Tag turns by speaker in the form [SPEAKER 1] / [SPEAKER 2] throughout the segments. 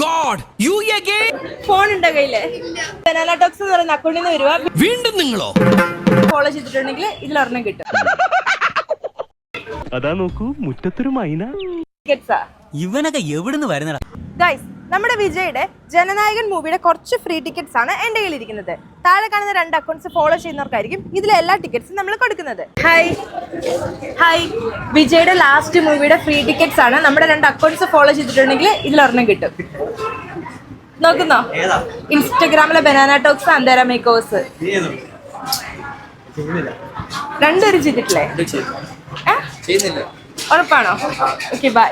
[SPEAKER 1] God you again
[SPEAKER 2] phone ഉണ്ടോ കയ്യിൽ? Banana talks എന്ന് പറയുന്ന അക്കൗണ്ടിൽ നിന്ന് വരുവാ.
[SPEAKER 1] വീണ്ടും നിങ്ങളോ?
[SPEAKER 2] ഫോളോ ചെയ്തിട്ടുണ്ടെങ്കിൽ ഇതിലൊരെണ്ണം കിട്ടും.
[SPEAKER 3] അതാ നോക്കൂ മുറ്റത്തൊരു മൈന.
[SPEAKER 2] ടിക്കറ്റ്സാ
[SPEAKER 4] ഇവനൊക്കെ എവിടുന്ന് വരുന്നടാ?
[SPEAKER 2] ഗൈസ് നമ്മുടെ വിജയുടെ ജനനായകൻ മൂവിയുടെ കുറച്ച് ഫ്രീ ടിക്കറ്റ്സ് ആണ് എന്റെ കയ്യിലിരിക്കുന്നത്. താഴെ കാണുന്ന രണ്ട് അക്കൗണ്ട്സ് ഫോളോ ചെയ്യുന്നവർക്കായിരിക്കും ഇതിലെ എല്ലാ ടിക്കറ്റ്സും നമ്മൾ കൊടുക്കുന്നത്. ഹൈ ഹൈ വിജയുടെ ലാസ്റ്റ് മൂവിയുടെ ഫ്രീ ടിക്കറ്റ്സ് ആണ്. നമ്മുടെ രണ്ട് അക്കൗണ്ട്സ് ഫോളോ ചെയ്തിട്ടുണ്ടെങ്കിൽ ഇതിലൊരെണ്ണം കിട്ടും. നോക്കുന്നോ? ഇൻസ്റ്റഗ്രാമിലെ ബനാന ടോക്സ് അന്തേര മേക്കേഴ്സ് രണ്ടുപേരും ചെയ്തിട്ടില്ലേ? ഉറപ്പാണോ? ഓക്കെ ബൈ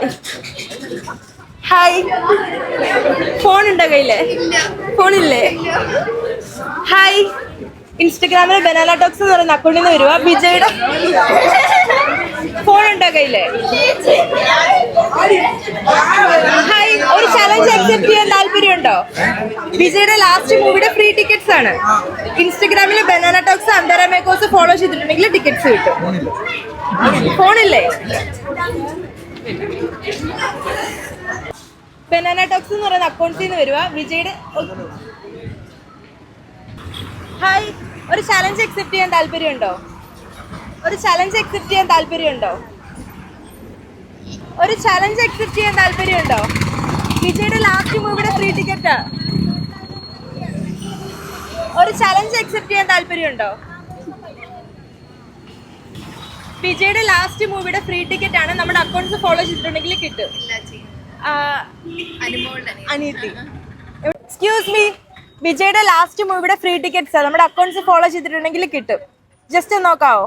[SPEAKER 2] ഹായ് ഫോൺ ഉണ്ടോ കയ്യിൽ? ഫോണില്ലേ ഹായ് ഇൻസ്റ്റഗ്രാമിൽ ബനാന ടോക്സ് എന്ന് പറയുന്ന അക്കൗണ്ടിൽ നിന്ന് വരുക വിജയുടെ ഫോൺ ഉണ്ടോ കയ്യിൽ? ഹായ് ഒരു ചലഞ്ച് അക്സെപ്റ്റ് ചെയ്യാൻ താല്പര്യമുണ്ടോ? വിജയുടെ ലാസ്റ്റ് മൂവിയുടെ ഫ്രീ ടിക്കറ്റ്സ് ആണ്. ഇൻസ്റ്റഗ്രാമിൽ ബനാന ടോക്സ് അന്തര മേക്കോസ് ഫോളോ ചെയ്തിട്ടുണ്ടെങ്കിൽ ടിക്കറ്റ്സ് കിട്ടും. ഫോണില്ലേ. ബനാന ടോക്സ് എന്ന് പറയുന്ന അക്കൗണ്ട്സിൽ നിന്ന് വരുക വിജയുടെ ഹായ്. ഒരു ചലഞ്ച് അക്സെപ്റ്റ് ചെയ്യാൻ താല്പര്യമുണ്ടോ? ഒരു ചലഞ്ച് അക്സെപ്റ്റ് ചെയ്യാൻ താല്പര്യമുണ്ടോ? ഒരു ചലഞ്ച് അക്സെപ്റ്റ് ചെയ്യാൻ താല്പര്യമുണ്ടോ? വിജയുടെ ലാസ്റ്റ് മൂവിയുടെ ഫ്രീ ടിക്കറ്റാ ഒരു ചലഞ്ച് അക്സെപ്റ്റ് ചെയ്യാൻ താല്പര്യമുണ്ടോ? വിജയുടെ ലാസ്റ്റ് മൂവിയുടെ ഫ്രീ ടിക്കറ്റ് ആണ്. നമ്മുടെ അക്കൗണ്ട്സ് ഫോളോ ചെയ്തിട്ടുണ്ടെങ്കിൽ കിട്ടും. അനിയത്തി. എക്സ്ക്യൂസ് മീ വിജയുടെ ലാസ്റ്റ് മൂവിയുടെ ഫ്രീ ടിക്കറ്റ്സ് നമ്മുടെ അക്കൗണ്ട്സ് ഫോളോ ചെയ്തിട്ടുണ്ടെങ്കിൽ കിട്ടും. ജസ്റ്റ് നോക്കാവോ?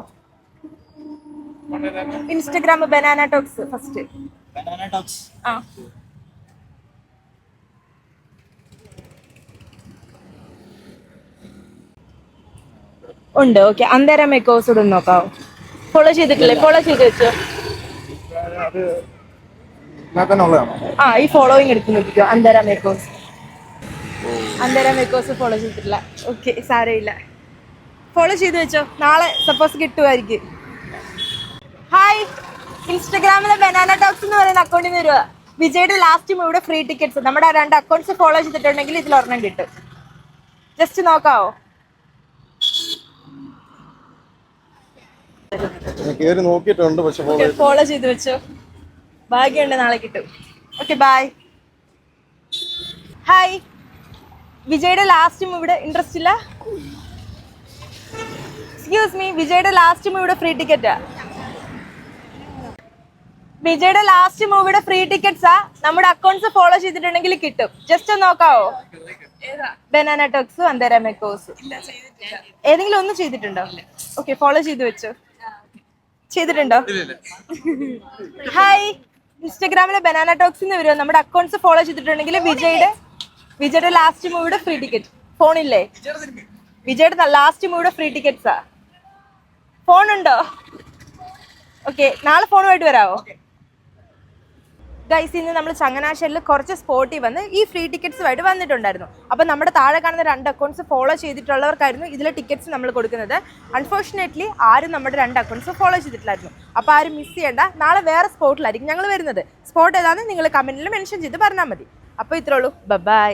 [SPEAKER 2] ഇൻസ്റ്റഗ്രാം ബനാന ടോക്സ് ഫസ്റ്റ് ആ. ഉണ്ട് ഓക്കെ അന്തരം മേക്കോസ് ഇടും നോക്കാവോ? ഫോളോ ചെയ്തിട്ടില്ലേ? ഫോളോ ചെയ്ത് വെച്ചോ. ആ ഈ ഫോളോയിങ് എടുത്ത് നോക്കിക്കോ Anthera Makers Anthera Makers follow ചെയ്തിട്ടില്ല. ഓക്കെ സാരമില്ല. ഫോളോ ചെയ്ത് വെച്ചോ. നാളെ സപ്പോസ് കിട്ടുമായിരിക്കും. ഹായ് ഇൻസ്റ്റഗ്രാമിലെ ബനാന ടോക്സ് എന്ന് പറയുന്ന അക്കൗണ്ടിൽ നിന്ന് വരുക വിജയുടെ ലാസ്റ്റ് മൂവിടെ ഫ്രീ ടിക്കറ്റ്സ് നമ്മുടെ രണ്ട് അക്കൗണ്ട്സ് ഫോളോ ചെയ്തിട്ടുണ്ടെങ്കിൽ ഇതിൽ ഒരെണ്ണം കിട്ടും. ജസ്റ്റ് നോക്കാവോ? ഫോളോ ചെയ്ത് വെച്ചോ. ഭാഗ്യമുണ്ട് നാളെ കിട്ടും. ഓക്കെ ബായ് ഹായ് വിജയുടെ ലാസ്റ്റ് ഇവിടെ ഇൻട്രസ്റ്റ് ഇല്ല. എക്സ്ക്യൂസ് മീ വിജയുടെ ലാസ്റ്റ് മൂവിയുടെ ഫ്രീ ടിക്കറ്റാ വിജയുടെ ലാസ്റ്റ് മൂവിയുടെ ഫ്രീ ടിക്കറ്റ്സാ നമ്മുടെ അക്കൗണ്ട്സ് ഫോളോ ചെയ്തിട്ടുണ്ടെങ്കിൽ കിട്ടും. ജസ്റ്റ് ഒന്ന് നോക്കാവോ? ബനാന ടോക്സ് അന്തര മെക്കോസ് ഏതെങ്കിലും ഒന്നും ചെയ്തിട്ടുണ്ടോ? ഓക്കെ ഫോളോ ചെയ്ത് വെച്ചു. ചെയ്തിട്ടുണ്ടോ? ഹായ് ഇൻസ്റ്റഗ്രാമിലെ ബനാന ടോക്സ് എന്ന് വരുമോ നമ്മുടെ അക്കൗണ്ട്സ് ഫോളോ ചെയ്തിട്ടുണ്ടെങ്കിൽ വിജയുടെ വിജയുടെ ലാസ്റ്റ് മൂവിയുടെ ഫ്രീ ടിക്കറ്റ് ഫോണില്ലേ വിജയുടെ ലാസ്റ്റ് മൂവിയുടെ ഫ്രീ ടിക്കറ്റ്സാ ഫോണുണ്ടോ ഉണ്ടോ? ഓക്കെ നാളെ ഫോണുമായിട്ട് വരാവോ? ഗൈസ് ഇന്ന് നമ്മൾ ചങ്ങനാശ്ശേരിൽ കുറച്ച് സ്പോട്ടിൽ വന്ന് ഈ ഫ്രീ ടിക്കറ്റ്സുമായിട്ട് വന്നിട്ടുണ്ടായിരുന്നു. അപ്പോൾ നമ്മുടെ താഴെ കാണുന്ന രണ്ട് അക്കൗണ്ട്സ് ഫോളോ ചെയ്തിട്ടുള്ളവർക്കായിരുന്നു ഇതിലെ ടിക്കറ്റ്സ് നമ്മൾ കൊടുക്കുന്നത്. അൺഫോർച്ചുനേറ്റ്ലി ആരും നമ്മുടെ രണ്ട് അക്കൗണ്ട്സ് ഫോളോ ചെയ്തിട്ടില്ലായിരുന്നു. അപ്പോൾ ആരും മിസ് ചെയ്യേണ്ട. നാളെ വേറെ സ്പോട്ടിലായിരിക്കും ഞങ്ങൾ വരുന്നത്. സ്പോട്ട് ഏതാണെന്ന് നിങ്ങൾ കമന്റിൽ മെൻഷൻ ചെയ്ത് പറഞ്ഞാൽ മതി. അപ്പോൾ ഇത്രേ ഉള്ളൂ. ബൈ